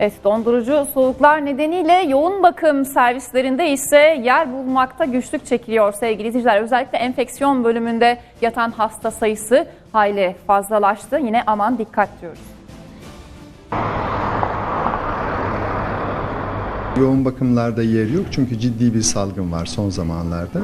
Evet, dondurucu soğuklar nedeniyle yoğun bakım servislerinde ise yer bulmakta güçlük çekiliyor sevgili izleyiciler. Özellikle enfeksiyon bölümünde yatan hasta sayısı hayli fazlalaştı. Yine aman dikkat diyoruz. Yoğun bakımlarda yer yok çünkü ciddi bir salgın var son zamanlarda.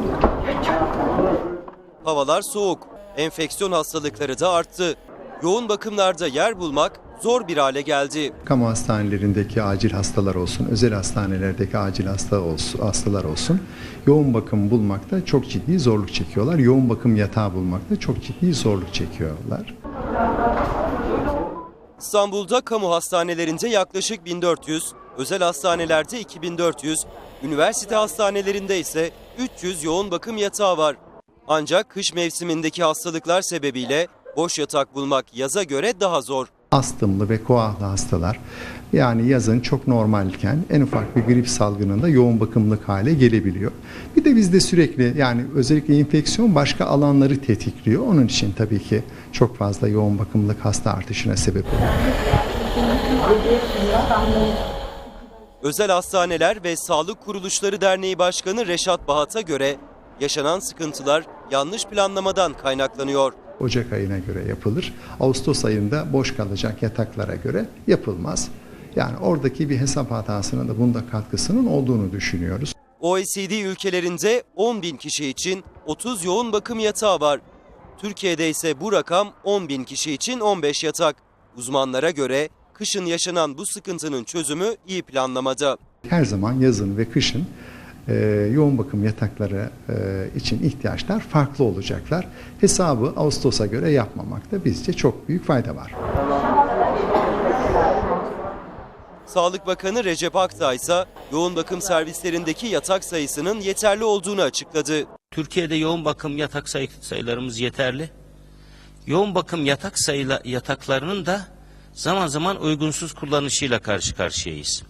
Havalar soğuk, enfeksiyon hastalıkları da arttı. Yoğun bakımlarda yer bulmak zor bir hale geldi. Kamu hastanelerindeki acil hastalar olsun, özel hastanelerdeki acil hasta olsun, hastalar olsun yoğun bakım bulmakta çok ciddi zorluk çekiyorlar. Yoğun bakım yatağı bulmakta çok ciddi zorluk çekiyorlar. İstanbul'da kamu hastanelerinde yaklaşık 1400, özel hastanelerde 2400, üniversite hastanelerinde ise 300 yoğun bakım yatağı var. Ancak kış mevsimindeki hastalıklar sebebiyle boş yatak bulmak yaza göre daha zor. Astımlı ve koahlı hastalar yani yazın çok normalken en ufak bir grip salgınında yoğun bakımlık hale gelebiliyor. Bir de bizde sürekli yani özellikle enfeksiyon başka alanları tetikliyor. Onun için tabii ki çok fazla yoğun bakımlık hasta artışına sebep oluyor. Özel Hastaneler ve Sağlık Kuruluşları Derneği Başkanı Reşat Bahat'a göre yaşanan sıkıntılar yanlış planlamadan kaynaklanıyor. Ocak ayına göre yapılır. Ağustos ayında boş kalacak yataklara göre yapılmaz. Yani oradaki bir hesap hatasının da bunda katkısının olduğunu düşünüyoruz. OECD ülkelerinde 10 bin kişi için 30 yoğun bakım yatağı var. Türkiye'de ise bu rakam 10 bin kişi için 15 yatak. Uzmanlara göre kışın yaşanan bu sıkıntının çözümü iyi planlamada. Her zaman yazın ve kışın e, yoğun bakım yatakları e, için ihtiyaçlar farklı olacaklar. Hesabı Ağustos'a göre yapmamakta bizce çok büyük fayda var. Sağlık Bakanı Recep Akdağ ise yoğun bakım servislerindeki yatak sayısının yeterli olduğunu açıkladı. Türkiye'de yoğun bakım yatak sayı, sayılarımız yeterli. Yoğun bakım yatak sayıla, yataklarının da zaman zaman uygunsuz kullanışıyla karşı karşıyayız.